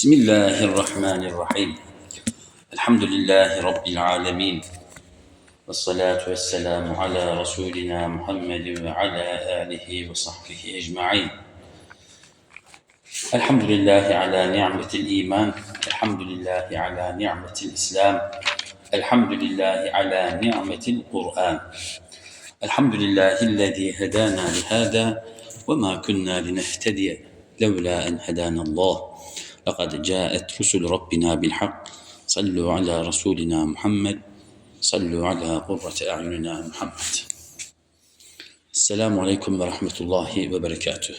بسم الله الرحمن الرحيم. الحمد لله رب العالمين. والصلاة والسلام على رسولنا محمد وعلى آله وصحبه أجمعين. الحمد لله على نعمة الإيمان. الحمد لله على نعمة الإسلام. الحمد لله على نعمة القرآن. الحمد لله الذي هدانا لهذا وما كنا لنهتدي لولا أن هدانا الله. لقد جاءت رسل ربنا بالحق صلوا على رسولنا محمد صلوا على قرة أعيننا محمد السلام عليكم ورحمة الله وبركاته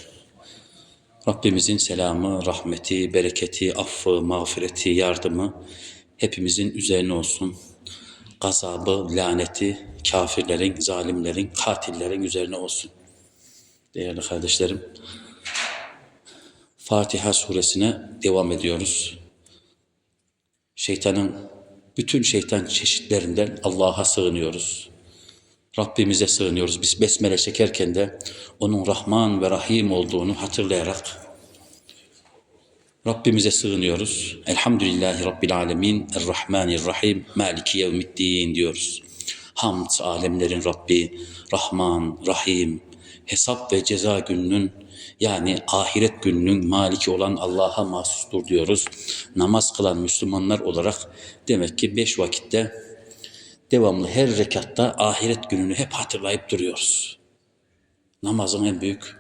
Rabbimizin selamı, rahmeti, bereketi, affı, mağfireti, yardımı hepimizin üzerine olsun. Gazabı, laneti kafirlerin, zalimlerin, katillerin üzerine olsun. Değerli kardeşlerim, Fatiha suresine devam ediyoruz. Şeytanın, bütün şeytan çeşitlerinden Allah'a sığınıyoruz. Rabbimize sığınıyoruz. Biz besmele çekerken de onun Rahman ve Rahim olduğunu hatırlayarak Rabbimize sığınıyoruz. Elhamdülillahi Rabbil Alemin, Errahmanirrahim, Maliki Yevmiddin diyoruz. Hamd alemlerin Rabbi, Rahman, Rahim, hesap ve ceza gününün yani ahiret gününün maliki olan Allah'a mahsustur diyoruz. Namaz kılan Müslümanlar olarak demek ki beş vakitte devamlı her rekatta ahiret gününü hep hatırlayıp duruyoruz. Namazın en büyük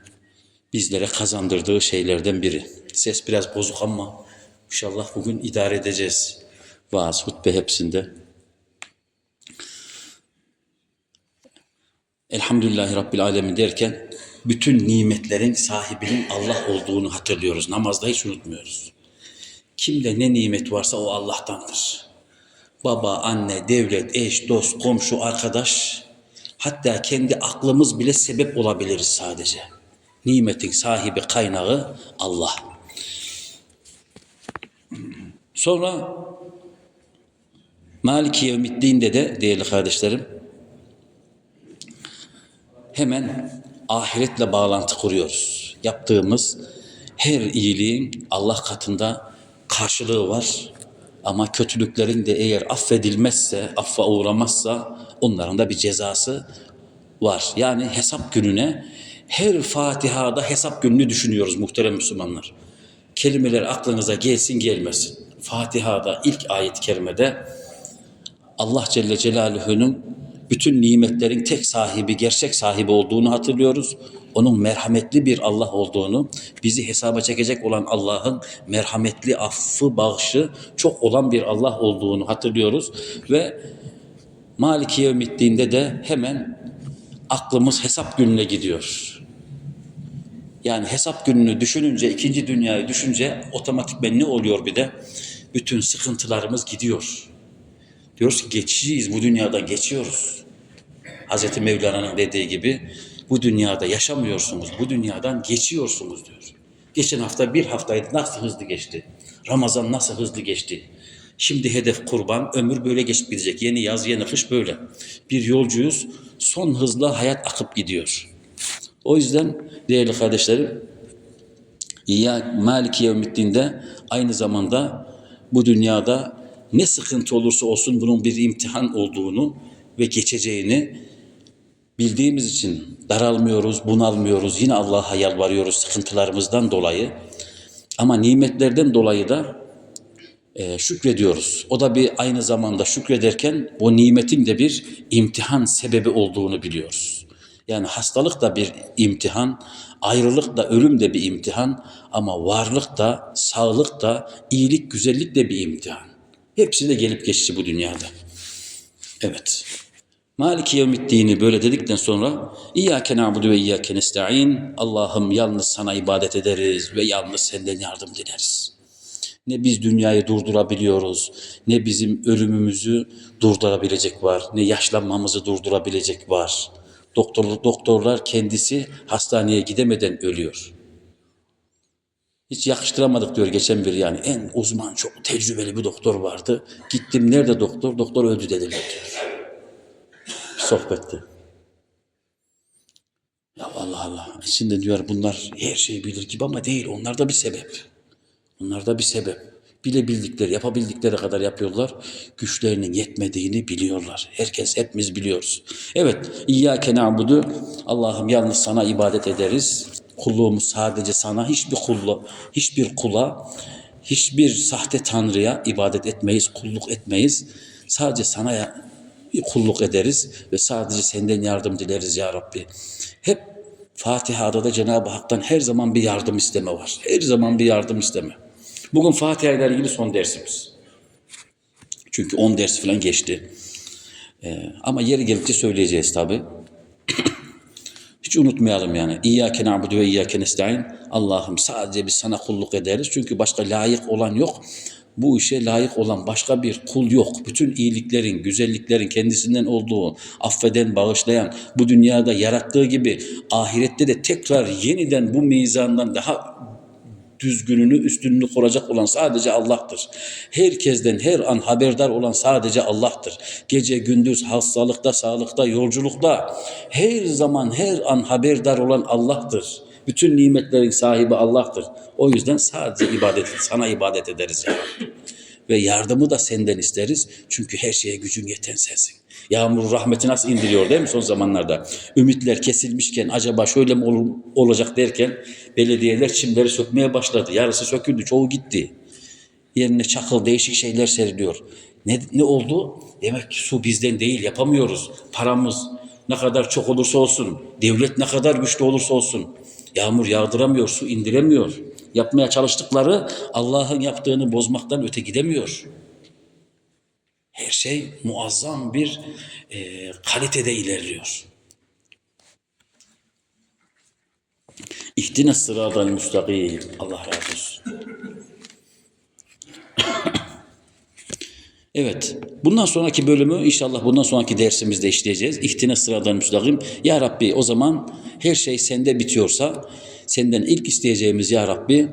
bizlere kazandırdığı şeylerden biri. Ses biraz bozuk ama inşallah bugün idare edeceğiz. Vaaz, hutbe hepsinde. Elhamdülillahi Rabbil Alemin derken bütün nimetlerin sahibinin Allah olduğunu hatırlıyoruz. Namazda hiç unutmuyoruz. Kimde ne nimet varsa o Allah'tandır. Baba, anne, devlet, eş, dost, komşu, arkadaş hatta kendi aklımız bile sebep olabiliriz sadece. Nimetin sahibi kaynağı Allah. Sonra Maliki Yevmiddin'de de değerli kardeşlerim hemen ahiretle bağlantı kuruyoruz. Yaptığımız her iyiliğin Allah katında karşılığı var. Ama kötülüklerin de eğer affedilmezse, affa uğramazsa onların da bir cezası var. Yani hesap gününe her Fatiha'da hesap gününü düşünüyoruz muhterem Müslümanlar. Kelimeler aklınıza gelsin gelmesin. Fatiha'da ilk ayet-i kerimede Allah Celle Celaluhu'nun bütün nimetlerin tek sahibi, gerçek sahibi olduğunu hatırlıyoruz. Onun merhametli bir Allah olduğunu, bizi hesaba çekecek olan Allah'ın merhametli affı, bağışı çok olan bir Allah olduğunu hatırlıyoruz. Ve Maliki Yevmiddin'de de hemen aklımız hesap gününe gidiyor. Yani hesap gününü düşününce, ikinci dünyayı düşünce otomatikmen ne oluyor bir de? Bütün sıkıntılarımız gidiyor. Diyoruz ki geçiciyiz, bu dünyadan geçiyoruz. Hazreti Mevlana'nın dediği gibi bu dünyada yaşamıyorsunuz, bu dünyadan geçiyorsunuz diyor. Geçen hafta bir haftaydı nasıl hızlı geçti? Ramazan nasıl hızlı geçti? Şimdi hedef kurban, ömür böyle geçip gidecek. Yeni yaz, yeni kış böyle. Bir yolcuyuz, son hızla hayat akıp gidiyor. O yüzden değerli kardeşlerim, ya Maliki Yevmiddin'de aynı zamanda bu dünyada ne sıkıntı olursa olsun bunun bir imtihan olduğunu ve geçeceğini bildiğimiz için daralmıyoruz, bunalmıyoruz. Yine Allah'a yalvarıyoruz sıkıntılarımızdan dolayı. Ama nimetlerden dolayı da e, şükrediyoruz. O da bir aynı zamanda şükrederken bu nimetin de bir imtihan sebebi olduğunu biliyoruz. Yani hastalık da bir imtihan, ayrılık da ölüm de bir imtihan ama varlık da, sağlık da, iyilik, güzellik de bir imtihan. Hepsi de gelip geçici bu dünyada. Evet. Maliki yevmiddini böyle dedikten sonra İyyâke na'budu ve iyyâke nesta'in Allah'ım yalnız sana ibadet ederiz ve yalnız senden yardım dileriz. Ne biz dünyayı durdurabiliyoruz, ne bizim ölümümüzü durdurabilecek var, ne yaşlanmamızı durdurabilecek var. Doktor, doktorlar kendisi hastaneye gidemeden ölüyor. Hiç yakıştıramadık diyor geçen bir yani. En uzman, çok tecrübeli bir doktor vardı. Gittim nerede doktor? Doktor öldü dediler diyor. Sohbette. Ya Allah Allah. Şimdi diyor bunlar her şeyi bilir gibi ama değil. Onlar da bir sebep. Onlar da bir sebep. Bilebildikleri, yapabildikleri kadar yapıyorlar. Güçlerinin yetmediğini biliyorlar. Herkes, hepimiz biliyoruz. Evet, İyyâke na'budu. Allah'ım yalnız sana ibadet ederiz. Kulluğumuz sadece sana, hiçbir kullu, hiçbir kula, hiçbir sahte tanrıya ibadet etmeyiz, kulluk etmeyiz. Sadece sana kulluk ederiz ve sadece senden yardım dileriz ya Rabbi. Hep Fatiha'da da Cenab-ı Hak'tan her zaman bir yardım isteme var. Her zaman bir yardım isteme. Bugün Fatiha ile ilgili son dersimiz. Çünkü 10 ders falan geçti. Ee, ama yeri gelince söyleyeceğiz tabi. Hiç unutmayalım yani. İyyâke na'budu ve iyyâke nestaîn. Allah'ım sadece biz sana kulluk ederiz. Çünkü başka layık olan yok. Bu işe layık olan başka bir kul yok. Bütün iyiliklerin, güzelliklerin kendisinden olduğu, affeden, bağışlayan, bu dünyada yarattığı gibi ahirette de tekrar yeniden bu mizandan daha düzgününü, üstünlüğünü koracak olan sadece Allah'tır. Herkesten her an haberdar olan sadece Allah'tır. Gece, gündüz, hastalıkta, sağlıkta, yolculukta her zaman, her an haberdar olan Allah'tır. Bütün nimetlerin sahibi Allah'tır. O yüzden sadece ibadet, sana ibadet ederiz ya Rabbi. Ve yardımı da senden isteriz. Çünkü her şeye gücün yeten sensin. Yağmur rahmeti nasıl indiriyor değil mi son zamanlarda? Ümitler kesilmişken acaba şöyle mi ol- olacak derken belediyeler çimleri sökmeye başladı. Yarısı söküldü, çoğu gitti. Yerine çakıl değişik şeyler seriliyor. Ne, ne oldu? Demek ki su bizden değil, yapamıyoruz. Paramız ne kadar çok olursa olsun, devlet ne kadar güçlü olursa olsun. Yağmur yağdıramıyor, su indiremiyor. Yapmaya çalıştıkları Allah'ın yaptığını bozmaktan öte gidemiyor. Her şey muazzam bir e, kalitede ilerliyor. İhtine sıradan müstakim. Allah razı olsun. Evet. Bundan sonraki bölümü inşallah bundan sonraki dersimizde işleyeceğiz. İhtine sıradan müstakim. Ya Rabbi o zaman her şey sende bitiyorsa senden ilk isteyeceğimiz Ya Rabbi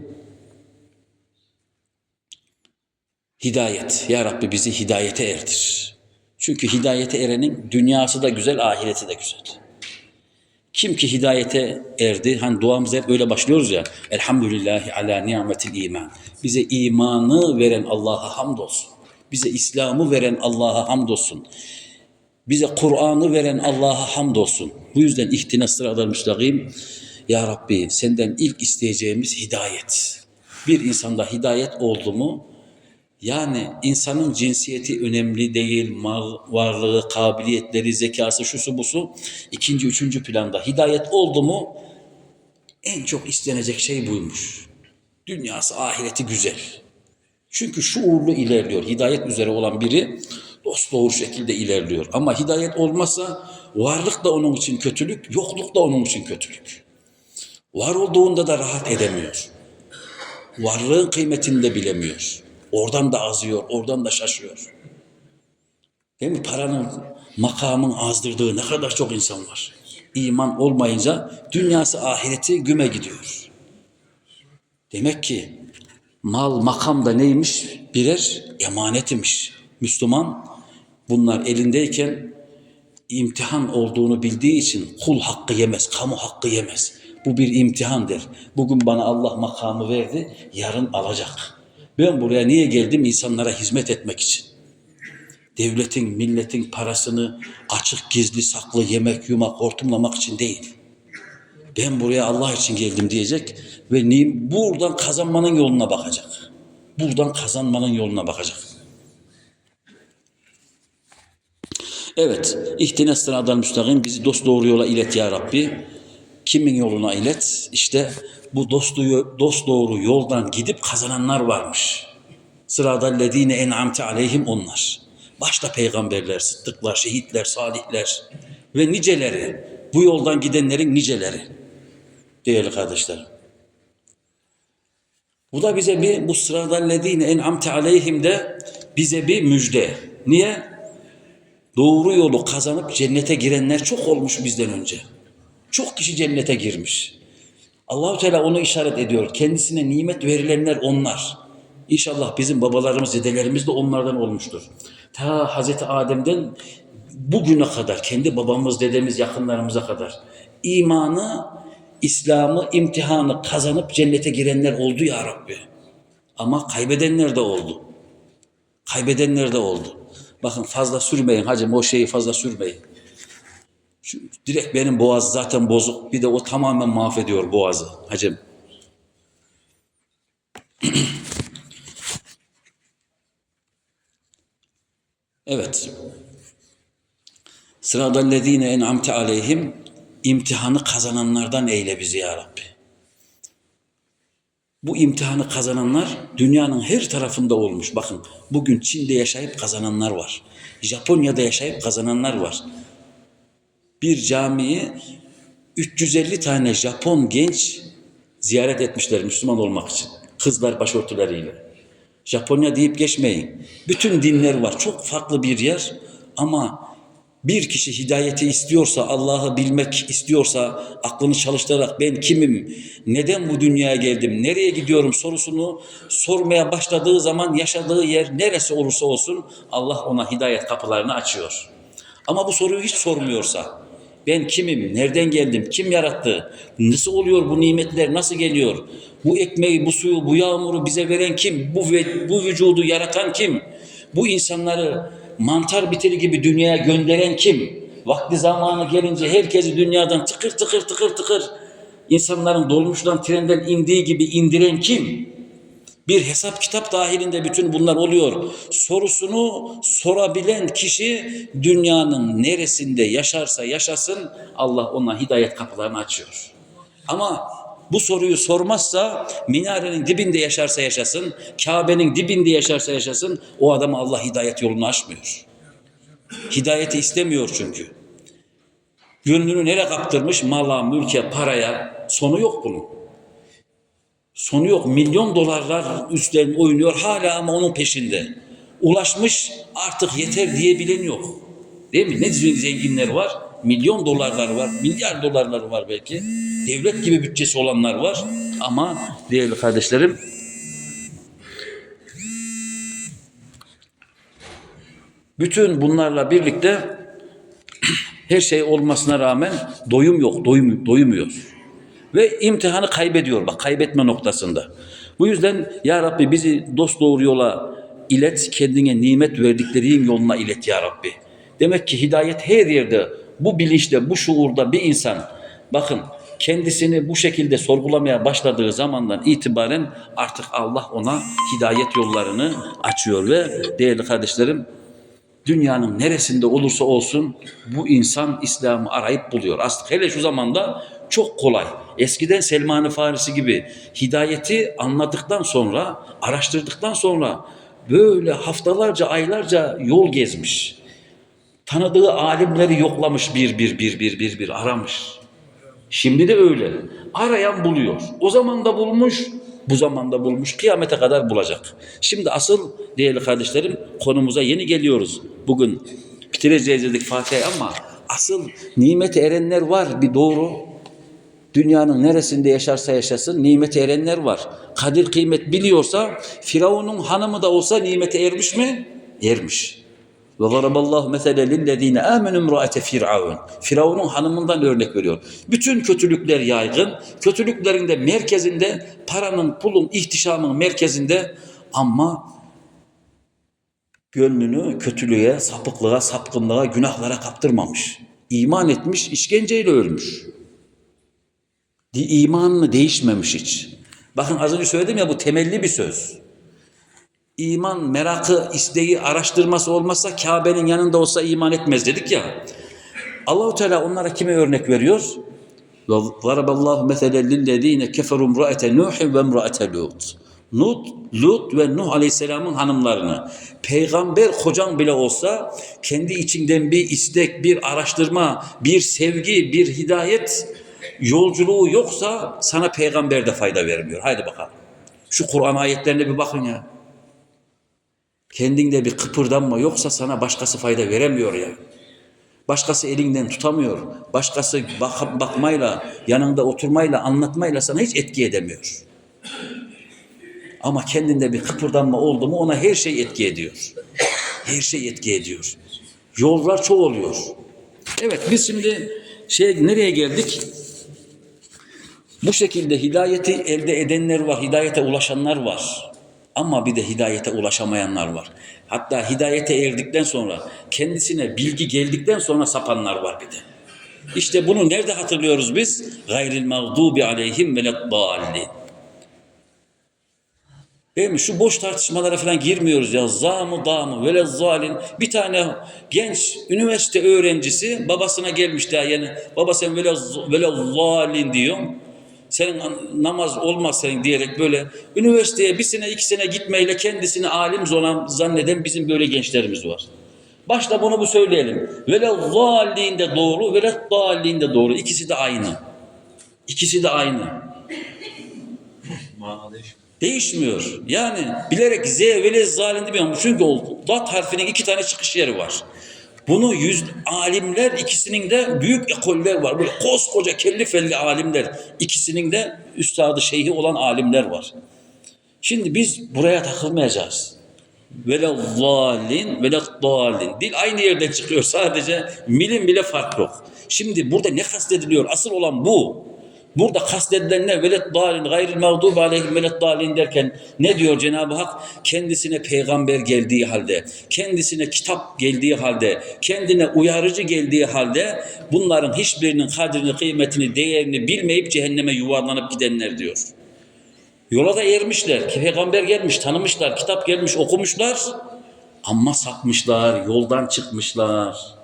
hidayet. Ya Rabbi bizi hidayete erdir. Çünkü hidayete erenin dünyası da güzel, ahireti de güzel. Kim ki hidayete erdi, hani duamıza hep öyle başlıyoruz ya. Elhamdülillahi ala nimetil iman. Bize imanı veren Allah'a hamdolsun. Bize İslam'ı veren Allah'a hamdolsun. Bize Kur'an'ı veren Allah'a hamdolsun. Bu yüzden ihtine sıradan müstakim. Ya Rabbi senden ilk isteyeceğimiz hidayet. Bir insanda hidayet oldu mu yani insanın cinsiyeti önemli değil, mal varlığı, kabiliyetleri, zekası, şusu busu ikinci, üçüncü planda. Hidayet oldu mu en çok istenecek şey buymuş. Dünyası, ahireti güzel. Çünkü şuurlu ilerliyor. Hidayet üzere olan biri dost doğru şekilde ilerliyor. Ama hidayet olmazsa varlık da onun için kötülük, yokluk da onun için kötülük. Var olduğunda da rahat edemiyor. Varlığın kıymetini de bilemiyor. Oradan da azıyor, oradan da şaşıyor. Değil mi? Paranın, makamın azdırdığı ne kadar çok insan var. İman olmayınca dünyası ahireti güme gidiyor. Demek ki mal, makam da neymiş? Birer emanet imiş. Müslüman bunlar elindeyken imtihan olduğunu bildiği için kul hakkı yemez, kamu hakkı yemez. Bu bir imtihandır. Bugün bana Allah makamı verdi, yarın alacak. Ben buraya niye geldim? İnsanlara hizmet etmek için. Devletin, milletin parasını açık, gizli, saklı yemek, yumak, hortumlamak için değil. Ben buraya Allah için geldim diyecek ve buradan kazanmanın yoluna bakacak. Buradan kazanmanın yoluna bakacak. Evet, ihtine sıradan müstakim bizi dost doğru yola ilet ya Rabbi. Kimin yoluna ilet? İşte bu dost, dost doğru yoldan gidip kazananlar varmış. Sıradan ledine en'amte aleyhim onlar. Başta peygamberler, sıddıklar, şehitler, salihler ve niceleri. Bu yoldan gidenlerin niceleri. Değerli kardeşlerim. Bu da bize bir bu sıradan ledine en'amte aleyhim de bize bir müjde. Niye? Doğru yolu kazanıp cennete girenler çok olmuş bizden önce. Çok kişi cennete girmiş. Allahu Teala onu işaret ediyor. Kendisine nimet verilenler onlar. İnşallah bizim babalarımız, dedelerimiz de onlardan olmuştur. Ta Hazreti Adem'den bugüne kadar, kendi babamız, dedemiz, yakınlarımıza kadar imanı, İslam'ı, imtihanı kazanıp cennete girenler oldu ya Rabbi. Ama kaybedenler de oldu. Kaybedenler de oldu. Bakın fazla sürmeyin hacım o şeyi fazla sürmeyin. Şu, direkt benim boğaz zaten bozuk. Bir de o tamamen mahvediyor boğazı hacım. Evet. Sıradallezine en'amte aleyhim imtihanı kazananlardan eyle bizi ya Rabbi. Bu imtihanı kazananlar dünyanın her tarafında olmuş. Bakın bugün Çin'de yaşayıp kazananlar var. Japonya'da yaşayıp kazananlar var. Bir camiyi 350 tane Japon genç ziyaret etmişler Müslüman olmak için. Kızlar başörtüleriyle. Japonya deyip geçmeyin. Bütün dinler var. Çok farklı bir yer ama bir kişi hidayeti istiyorsa, Allah'ı bilmek istiyorsa, aklını çalıştırarak ben kimim, neden bu dünyaya geldim, nereye gidiyorum sorusunu sormaya başladığı zaman yaşadığı yer neresi olursa olsun Allah ona hidayet kapılarını açıyor. Ama bu soruyu hiç sormuyorsa, ben kimim, nereden geldim, kim yarattı, nasıl oluyor bu nimetler, nasıl geliyor, bu ekmeği, bu suyu, bu yağmuru bize veren kim, bu, bu vücudu yaratan kim, bu insanları mantar bitiri gibi dünyaya gönderen kim? Vakti zamanı gelince herkesi dünyadan tıkır tıkır tıkır tıkır insanların dolmuştan trenden indiği gibi indiren kim? Bir hesap kitap dahilinde bütün bunlar oluyor. Sorusunu sorabilen kişi dünyanın neresinde yaşarsa yaşasın Allah ona hidayet kapılarını açıyor. Ama bu soruyu sormazsa minarenin dibinde yaşarsa yaşasın, Kabe'nin dibinde yaşarsa yaşasın o adama Allah hidayet yolunu açmıyor. Hidayeti istemiyor çünkü. Gönlünü nereye kaptırmış? Mala, mülke, paraya. Sonu yok bunun. Sonu yok. Milyon dolarlar üstlerine oynuyor hala ama onun peşinde. Ulaşmış artık yeter diyebilen yok. Değil mi? Ne zenginler var? Milyon dolarlar var, milyar dolarları var belki. Devlet gibi bütçesi olanlar var. Ama değerli kardeşlerim bütün bunlarla birlikte her şey olmasına rağmen doyum yok, doyum, doyumuyor. Ve imtihanı kaybediyor bak kaybetme noktasında. Bu yüzden ya Rabbi bizi dost doğru yola ilet, kendine nimet verdiklerin yoluna ilet ya Rabbi. Demek ki hidayet her yerde bu bilinçte, bu şuurda bir insan bakın kendisini bu şekilde sorgulamaya başladığı zamandan itibaren artık Allah ona hidayet yollarını açıyor ve değerli kardeşlerim dünyanın neresinde olursa olsun bu insan İslam'ı arayıp buluyor. Aslında hele şu zamanda çok kolay. Eskiden Selman-ı Farisi gibi hidayeti anladıktan sonra, araştırdıktan sonra böyle haftalarca, aylarca yol gezmiş. Tanıdığı alimleri yoklamış bir bir bir bir bir bir aramış. Şimdi de öyle. Arayan buluyor. O zaman da bulmuş, bu zamanda bulmuş, kıyamete kadar bulacak. Şimdi asıl değerli kardeşlerim konumuza yeni geliyoruz. Bugün bitireceğiz dedik Fatiha'yı ama asıl nimete erenler var bir doğru. Dünyanın neresinde yaşarsa yaşasın nimete erenler var. Kadir kıymet biliyorsa Firavun'un hanımı da olsa nimete ermiş mi? Ermiş. Ve zaraballahu mesele lillezine amenu imraate firavun. Firavun'un hanımından örnek veriyor. Bütün kötülükler yaygın. Kötülüklerin de merkezinde paranın, pulun, ihtişamın merkezinde ama gönlünü kötülüğe, sapıklığa, sapkınlığa, günahlara kaptırmamış. İman etmiş, işkenceyle ölmüş. İmanını değişmemiş hiç. Bakın az önce söyledim ya bu temelli bir söz iman merakı, isteği, araştırması olmazsa Kabe'nin yanında olsa iman etmez dedik ya. Allahu Teala onlara kime örnek veriyor? Zaraballahu meselen lillezine keferu imraate Nuh ve imraate Lut. Lut, Lut ve Nuh Aleyhisselam'ın hanımlarını. Peygamber kocan bile olsa kendi içinden bir istek, bir araştırma, bir sevgi, bir hidayet yolculuğu yoksa sana peygamber de fayda vermiyor. Haydi bakalım. Şu Kur'an ayetlerine bir bakın ya. Kendinde bir kıpırdanma yoksa sana başkası fayda veremiyor ya. Başkası elinden tutamıyor. Başkası bak bakmayla, yanında oturmayla, anlatmayla sana hiç etki edemiyor. Ama kendinde bir kıpırdanma oldu mu ona her şey etki ediyor. Her şey etki ediyor. Yollar çoğalıyor. Evet biz şimdi şey nereye geldik? Bu şekilde hidayeti elde edenler var, hidayete ulaşanlar var. Ama bir de hidayete ulaşamayanlar var. Hatta hidayete erdikten sonra, kendisine bilgi geldikten sonra sapanlar var bir de. İşte bunu nerede hatırlıyoruz biz? Gayril mağdubi aleyhim veleddallin. Değil mi? Şu boş tartışmalara falan girmiyoruz ya. Za mı da mı vele zalin. Bir tane genç üniversite öğrencisi babasına gelmiş daha yani baba sen vele, vele zalin diyor. Senin namaz olmaz senin diyerek böyle üniversiteye bir sene iki sene gitmeyle kendisini alim zonan zanneden bizim böyle gençlerimiz var. Başta bunu bu söyleyelim. Vele zalin de doğru, vele dalin de doğru. İkisi de aynı. İkisi de aynı. Değişmiyor. Yani bilerek Z ve zalim demiyorum. Çünkü o dat harfinin iki tane çıkış yeri var. Bunu yüz alimler ikisinin de büyük ekoller var. Böyle koskoca kelli felli alimler. ikisinin de üstadı şeyhi olan alimler var. Şimdi biz buraya takılmayacağız. Vele zalin vele dalin. Dil aynı yerden çıkıyor. Sadece milim bile fark yok. Şimdi burada ne kastediliyor? Asıl olan bu. Burada kastedilen ne? Velet dalin gayril mağdubi aleyhim velet dalin derken ne diyor Cenab-ı Hak? Kendisine peygamber geldiği halde, kendisine kitap geldiği halde, kendine uyarıcı geldiği halde bunların hiçbirinin kadrini, kıymetini, değerini bilmeyip cehenneme yuvarlanıp gidenler diyor. Yola da ermişler. Peygamber gelmiş, tanımışlar, kitap gelmiş, okumuşlar. Ama sapmışlar, yoldan çıkmışlar.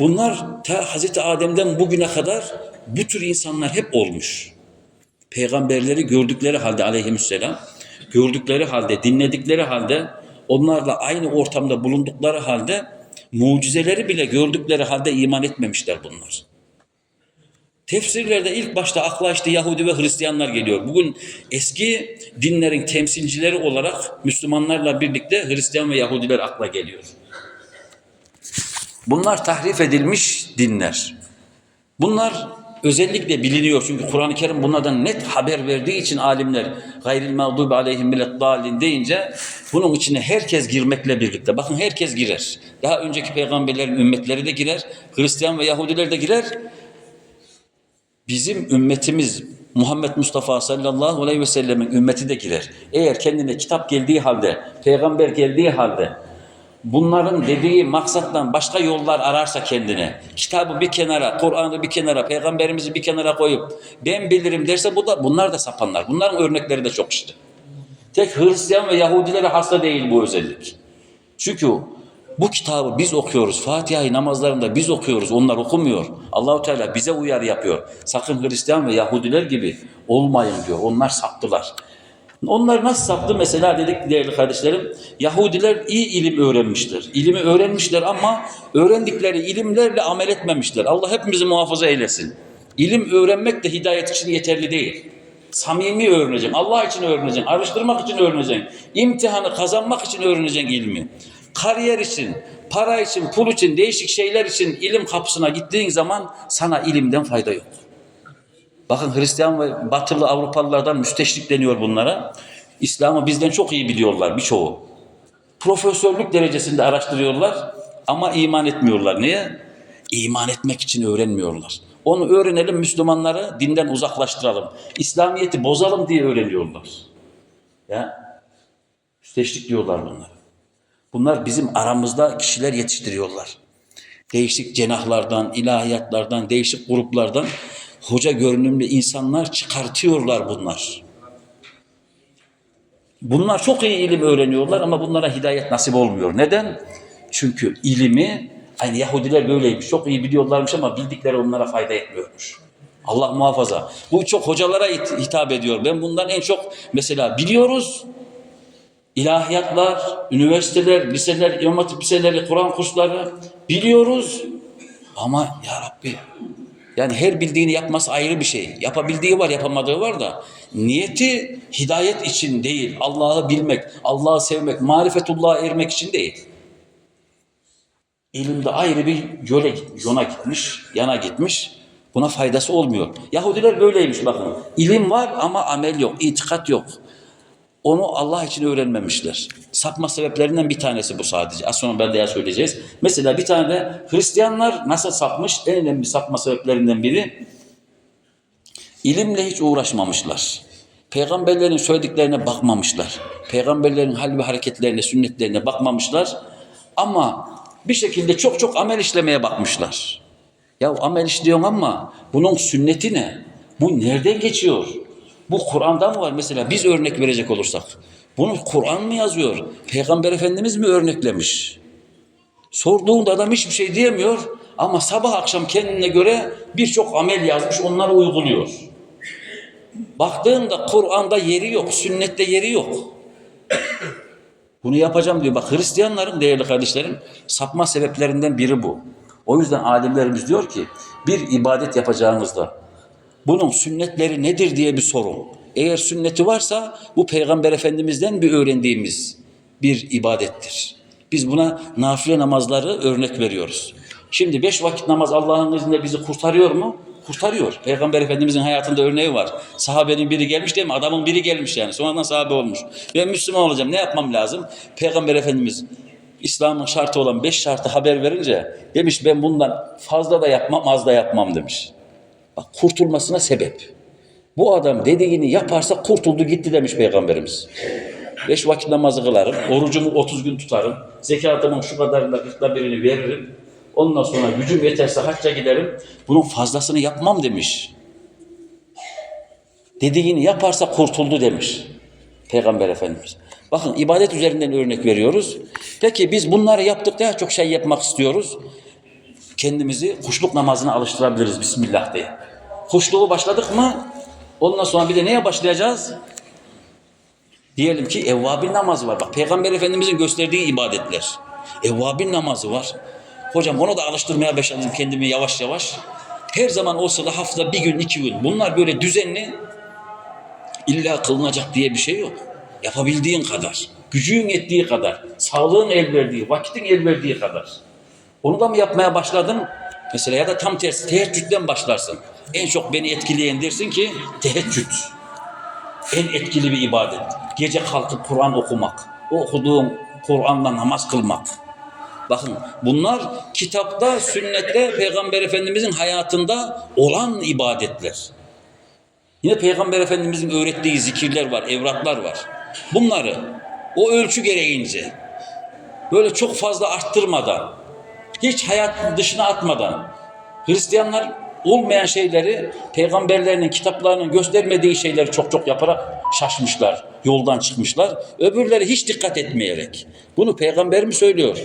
Bunlar ta Hazreti Adem'den bugüne kadar bu tür insanlar hep olmuş. Peygamberleri gördükleri halde aleyhisselam, gördükleri halde, dinledikleri halde, onlarla aynı ortamda bulundukları halde, mucizeleri bile gördükleri halde iman etmemişler bunlar. Tefsirlerde ilk başta akla işte Yahudi ve Hristiyanlar geliyor. Bugün eski dinlerin temsilcileri olarak Müslümanlarla birlikte Hristiyan ve Yahudiler akla geliyor. Bunlar tahrif edilmiş dinler. Bunlar özellikle biliniyor çünkü Kur'an-ı Kerim bunlardan net haber verdiği için alimler gayril mağdubi aleyhim dalin deyince bunun içine herkes girmekle birlikte. Bakın herkes girer. Daha önceki peygamberlerin ümmetleri de girer. Hristiyan ve Yahudiler de girer. Bizim ümmetimiz Muhammed Mustafa sallallahu aleyhi ve sellemin ümmeti de girer. Eğer kendine kitap geldiği halde, peygamber geldiği halde bunların dediği maksattan başka yollar ararsa kendine, kitabı bir kenara, Kur'an'ı bir kenara, peygamberimizi bir kenara koyup ben bilirim derse bu da bunlar da sapanlar. Bunların örnekleri de çok işte. Tek Hristiyan ve Yahudilere hasta değil bu özellik. Çünkü bu kitabı biz okuyoruz. Fatiha'yı namazlarında biz okuyoruz. Onlar okumuyor. Allahu Teala bize uyarı yapıyor. Sakın Hristiyan ve Yahudiler gibi olmayın diyor. Onlar saptılar. Onlar nasıl saptı? Mesela dedik değerli kardeşlerim, Yahudiler iyi ilim öğrenmişler. İlimi öğrenmişler ama öğrendikleri ilimlerle amel etmemişler. Allah hepimizi muhafaza eylesin. İlim öğrenmek de hidayet için yeterli değil. Samimi öğreneceksin, Allah için öğreneceksin, araştırmak için öğreneceksin, imtihanı kazanmak için öğreneceksin ilmi. Kariyer için, para için, pul için, değişik şeyler için ilim kapısına gittiğin zaman sana ilimden fayda yok. Bakın Hristiyan ve Batılı Avrupalılardan müsteşrik deniyor bunlara. İslam'ı bizden çok iyi biliyorlar birçoğu. Profesörlük derecesinde araştırıyorlar ama iman etmiyorlar. Niye? İman etmek için öğrenmiyorlar. Onu öğrenelim Müslümanları dinden uzaklaştıralım. İslamiyet'i bozalım diye öğreniyorlar. Ya müsteşrik diyorlar bunlar. Bunlar bizim aramızda kişiler yetiştiriyorlar. Değişik cenahlardan, ilahiyatlardan, değişik gruplardan hoca görünümlü insanlar çıkartıyorlar bunlar. Bunlar çok iyi ilim öğreniyorlar ama bunlara hidayet nasip olmuyor. Neden? Çünkü ilimi, hani Yahudiler böyleymiş, çok iyi biliyorlarmış ama bildikleri onlara fayda etmiyormuş. Allah muhafaza. Bu çok hocalara hit- hitap ediyor. Ben bundan en çok mesela biliyoruz, ilahiyatlar, üniversiteler, liseler, imam hatip liseleri, Kur'an kursları biliyoruz. Ama ya Rabbi yani her bildiğini yapması ayrı bir şey. Yapabildiği var, yapamadığı var da niyeti hidayet için değil. Allah'ı bilmek, Allah'ı sevmek, marifetullah'a ermek için değil. İlimde ayrı bir yola, yona gitmiş, yana gitmiş. Buna faydası olmuyor. Yahudiler böyleymiş bakın. İlim var ama amel yok, itikat yok. Onu Allah için öğrenmemişler. Sapma sebeplerinden bir tanesi bu sadece. Az sonra ben de söyleyeceğiz. Mesela bir tane de Hristiyanlar nasıl sapmış? En önemli sapma sebeplerinden biri ilimle hiç uğraşmamışlar. Peygamberlerin söylediklerine bakmamışlar. Peygamberlerin hal ve hareketlerine, sünnetlerine bakmamışlar. Ama bir şekilde çok çok amel işlemeye bakmışlar. Ya amel işliyorsun ama bunun sünneti ne? Bu nereden geçiyor? Bu Kur'an'da mı var mesela? Biz örnek verecek olursak. Bunu Kur'an mı yazıyor? Peygamber Efendimiz mi örneklemiş? Sorduğunda adam hiçbir şey diyemiyor ama sabah akşam kendine göre birçok amel yazmış, onları uyguluyor. Baktığında Kur'an'da yeri yok, sünnette yeri yok. Bunu yapacağım diyor. Bak Hristiyanların değerli kardeşlerim sapma sebeplerinden biri bu. O yüzden alimlerimiz diyor ki bir ibadet yapacağınızda bunun sünnetleri nedir diye bir sorun. Eğer sünneti varsa bu Peygamber Efendimiz'den bir öğrendiğimiz bir ibadettir. Biz buna nafile namazları örnek veriyoruz. Şimdi beş vakit namaz Allah'ın izniyle bizi kurtarıyor mu? Kurtarıyor. Peygamber Efendimizin hayatında örneği var. Sahabenin biri gelmiş değil mi? Adamın biri gelmiş yani. Sonradan sahabe olmuş. Ben Müslüman olacağım. Ne yapmam lazım? Peygamber Efendimiz İslam'ın şartı olan beş şartı haber verince demiş ben bundan fazla da yapmam az da yapmam demiş. Bak kurtulmasına sebep. Bu adam dediğini yaparsa kurtuldu gitti demiş Peygamberimiz. Beş vakit namazı kılarım, orucumu 30 gün tutarım, zekatımın şu kadarında kırkta birini veririm. Ondan sonra gücüm yeterse hacca giderim. Bunun fazlasını yapmam demiş. Dediğini yaparsa kurtuldu demiş Peygamber Efendimiz. Bakın ibadet üzerinden örnek veriyoruz. Peki biz bunları yaptık daha çok şey yapmak istiyoruz. Kendimizi kuşluk namazına alıştırabiliriz Bismillah diye. Kuşluğu başladık mı ondan sonra bir de neye başlayacağız? Diyelim ki evvabin namazı var. Bak Peygamber Efendimizin gösterdiği ibadetler. Evvabin namazı var. Hocam onu da alıştırmaya başladım kendimi yavaş yavaş. Her zaman olsa da haftada bir gün iki gün. Bunlar böyle düzenli illa kılınacak diye bir şey yok. Yapabildiğin kadar. Gücün yettiği kadar. Sağlığın el verdiği, vakitin el verdiği kadar. Onu da mı yapmaya başladın? Mesela ya da tam tersi teheccüden başlarsın. En çok beni etkileyen dersin ki teheccüd. En etkili bir ibadet. Gece kalkıp Kur'an okumak. O okuduğun Kur'an'la namaz kılmak. Bakın bunlar kitapta, sünnette, Peygamber Efendimizin hayatında olan ibadetler. Yine Peygamber Efendimizin öğrettiği zikirler var, evraklar var. Bunları o ölçü gereğince böyle çok fazla arttırmadan, hiç hayat dışına atmadan Hristiyanlar olmayan şeyleri peygamberlerinin kitaplarının göstermediği şeyleri çok çok yaparak şaşmışlar, yoldan çıkmışlar. Öbürleri hiç dikkat etmeyerek. Bunu peygamber mi söylüyor?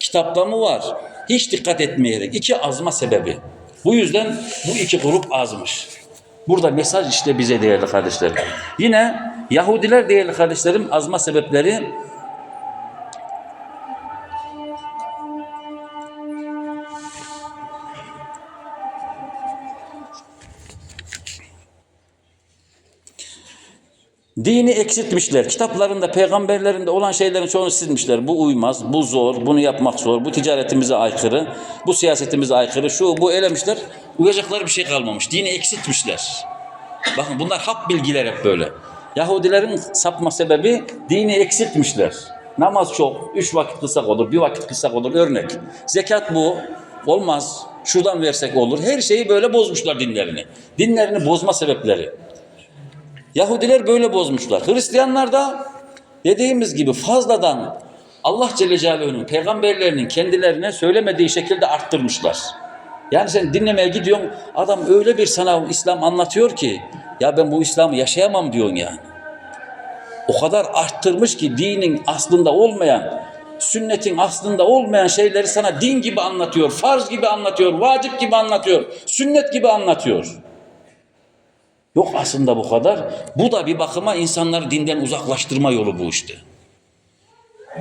Kitapta mı var? Hiç dikkat etmeyerek. İki azma sebebi. Bu yüzden bu iki grup azmış. Burada mesaj işte bize değerli kardeşlerim. Yine Yahudiler değerli kardeşlerim azma sebepleri Dini eksiltmişler. Kitaplarında, peygamberlerinde olan şeylerin çoğunu silmişler. Bu uymaz, bu zor, bunu yapmak zor, bu ticaretimize aykırı, bu siyasetimize aykırı, şu bu elemişler. Uyacakları bir şey kalmamış. Dini eksiltmişler. Bakın bunlar hap bilgiler hep böyle. Yahudilerin sapma sebebi dini eksiltmişler. Namaz çok, üç vakit kılsak olur, bir vakit kılsak olur örnek. Zekat bu, olmaz. Şuradan versek olur. Her şeyi böyle bozmuşlar dinlerini. Dinlerini bozma sebepleri. Yahudiler böyle bozmuşlar. Hristiyanlar da dediğimiz gibi fazladan Allah Celle Celaluhu'nun peygamberlerinin kendilerine söylemediği şekilde arttırmışlar. Yani sen dinlemeye gidiyorsun adam öyle bir sana İslam anlatıyor ki ya ben bu İslam'ı yaşayamam diyorsun yani. O kadar arttırmış ki dinin aslında olmayan, sünnetin aslında olmayan şeyleri sana din gibi anlatıyor, farz gibi anlatıyor, vacip gibi anlatıyor, sünnet gibi anlatıyor. Yok aslında bu kadar. Bu da bir bakıma insanları dinden uzaklaştırma yolu bu işte.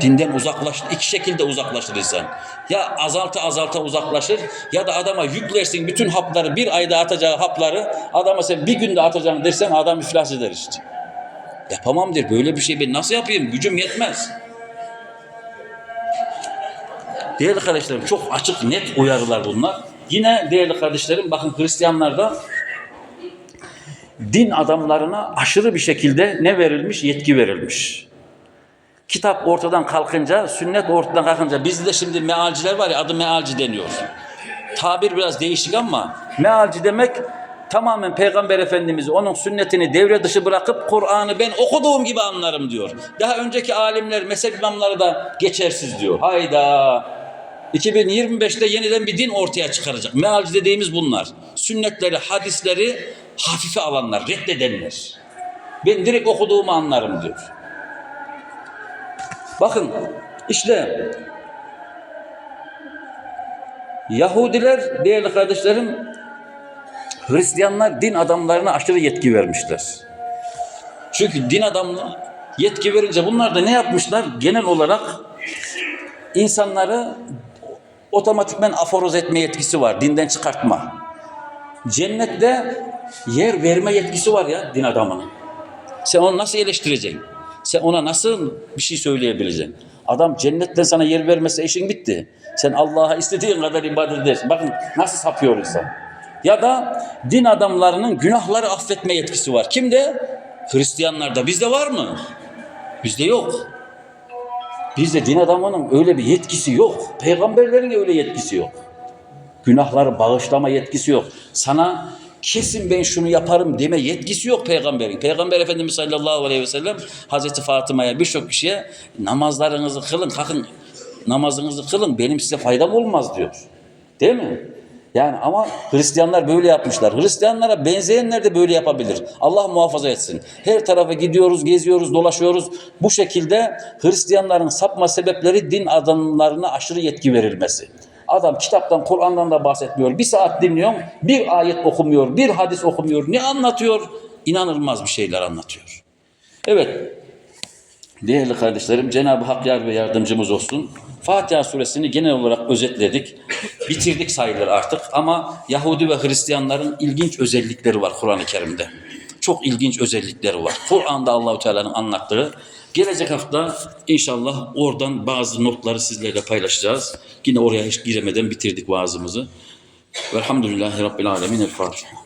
Dinden uzaklaş, iki şekilde uzaklaşır insan. Ya azalta azalta uzaklaşır ya da adama yüklersin bütün hapları bir ayda atacağı hapları adama sen bir günde atacağını dersen adam iflas eder işte. Yapamam der. Böyle bir şey ben nasıl yapayım? Gücüm yetmez. Değerli kardeşlerim çok açık net uyarılar bunlar. Yine değerli kardeşlerim bakın Hristiyanlarda din adamlarına aşırı bir şekilde ne verilmiş? Yetki verilmiş. Kitap ortadan kalkınca, sünnet ortadan kalkınca bizde de şimdi mealciler var ya adı mealci deniyor. Tabir biraz değişik ama mealci demek tamamen Peygamber Efendimiz'i, onun sünnetini devre dışı bırakıp Kur'an'ı ben okuduğum gibi anlarım diyor. Daha önceki alimler, mezhep imamları da geçersiz diyor. Hayda! 2025'te yeniden bir din ortaya çıkaracak. Mealci dediğimiz bunlar. Sünnetleri, hadisleri hafife alanlar, reddedenler. Ben direkt okuduğumu anlarım diyor. Bakın işte Yahudiler değerli kardeşlerim Hristiyanlar din adamlarına aşırı yetki vermişler. Çünkü din adamına yetki verince bunlar da ne yapmışlar? Genel olarak insanları otomatikmen aforoz etme yetkisi var. Dinden çıkartma. Cennette yer verme yetkisi var ya din adamının. Sen onu nasıl eleştireceksin? Sen ona nasıl bir şey söyleyebileceksin? Adam cennetten sana yer vermese işin bitti. Sen Allah'a istediğin kadar ibadet edersin. Bakın nasıl sapıyor insan. Ya da din adamlarının günahları affetme yetkisi var. Kimde? Hristiyanlarda. Bizde var mı? Bizde yok. Bizde din adamının öyle bir yetkisi yok. Peygamberlerin öyle yetkisi yok. Günahları bağışlama yetkisi yok. Sana kesin ben şunu yaparım deme yetkisi yok peygamberin. Peygamber Efendimiz sallallahu aleyhi ve sellem Hazreti Fatıma'ya birçok kişiye namazlarınızı kılın, kalkın namazınızı kılın benim size faydam olmaz diyor. Değil mi? Yani ama Hristiyanlar böyle yapmışlar. Hristiyanlara benzeyenler de böyle yapabilir. Allah muhafaza etsin. Her tarafa gidiyoruz, geziyoruz, dolaşıyoruz. Bu şekilde Hristiyanların sapma sebepleri din adamlarına aşırı yetki verilmesi. Adam kitaptan, Kur'an'dan da bahsetmiyor. Bir saat dinliyorum, bir ayet okumuyor, bir hadis okumuyor. Ne anlatıyor? İnanılmaz bir şeyler anlatıyor. Evet, Değerli kardeşlerim, Cenab-ı Hak yar ve yardımcımız olsun. Fatiha suresini genel olarak özetledik. Bitirdik sayılır artık ama Yahudi ve Hristiyanların ilginç özellikleri var Kur'an-ı Kerim'de. Çok ilginç özellikleri var. Kur'an'da Allahu Teala'nın anlattığı. Gelecek hafta inşallah oradan bazı notları sizlerle paylaşacağız. Yine oraya hiç giremeden bitirdik vaazımızı. Velhamdülillahi Rabbil Alemin. El Fatiha.